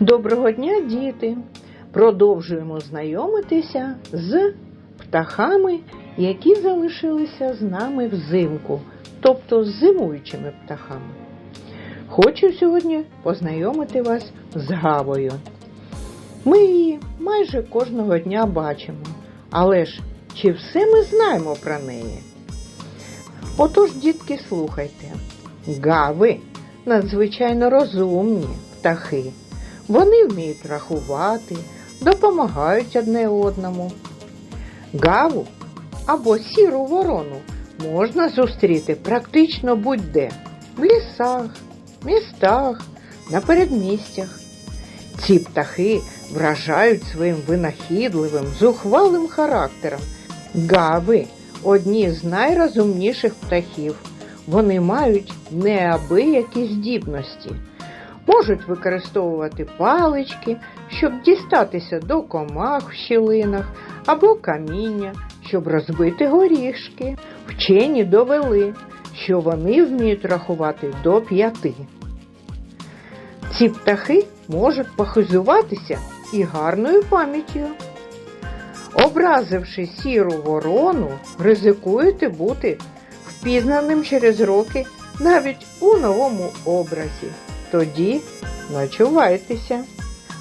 Доброго дня, діти! Продовжуємо знайомитися з птахами, які залишилися з нами взимку, тобто з зимуючими птахами. Хочу сьогодні познайомити вас з гавою. Ми її майже кожного дня бачимо, але ж чи все ми знаємо про неї? Отож, дітки, слухайте. Гави надзвичайно розумні птахи. Вони вміють рахувати, допомагають одне одному. Гаву або сіру ворону можна зустріти практично будь-де в лісах, містах, на передмістях. Ці птахи вражають своїм винахідливим, зухвалим характером. Гави одні з найрозумніших птахів. Вони мають неабиякі здібності. Можуть використовувати палички, щоб дістатися до комах в щілинах або каміння, щоб розбити горішки. Вчені довели, що вони вміють рахувати до п'яти. Ці птахи можуть похизуватися і гарною пам'яттю. Образивши сіру ворону, ризикуєте бути впізнаним через роки навіть у новому образі. Тоді начувайтеся.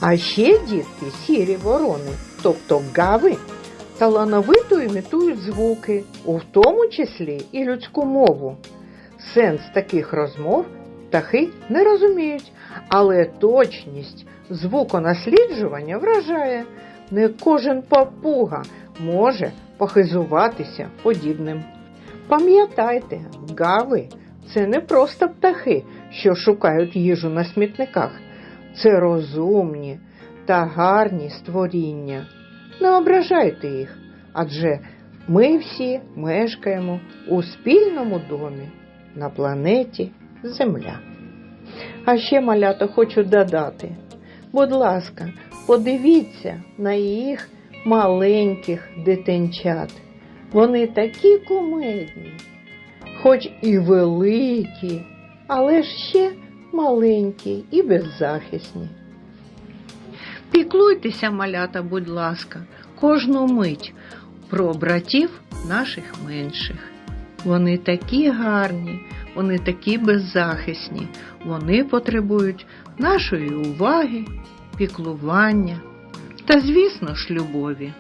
А ще дітки сірі ворони, тобто гави, талановито імітують звуки, у тому числі і людську мову. Сенс таких розмов птахи не розуміють, але точність звуконасліджування вражає. Не кожен папуга може похизуватися подібним. Пам'ятайте, гави це не просто птахи, що шукають їжу на смітниках. Це розумні та гарні створіння. Не ображайте їх, адже ми всі мешкаємо у спільному домі на планеті Земля. А ще малята хочу додати. Будь ласка, подивіться на їх маленьких дитинчат. Вони такі кумедні, хоч і великі, але ж ще маленькі і беззахисні. Піклуйтеся, малята, будь ласка, кожну мить про братів наших менших. Вони такі гарні, вони такі беззахисні, вони потребують нашої уваги, піклування та, звісно ж, любові.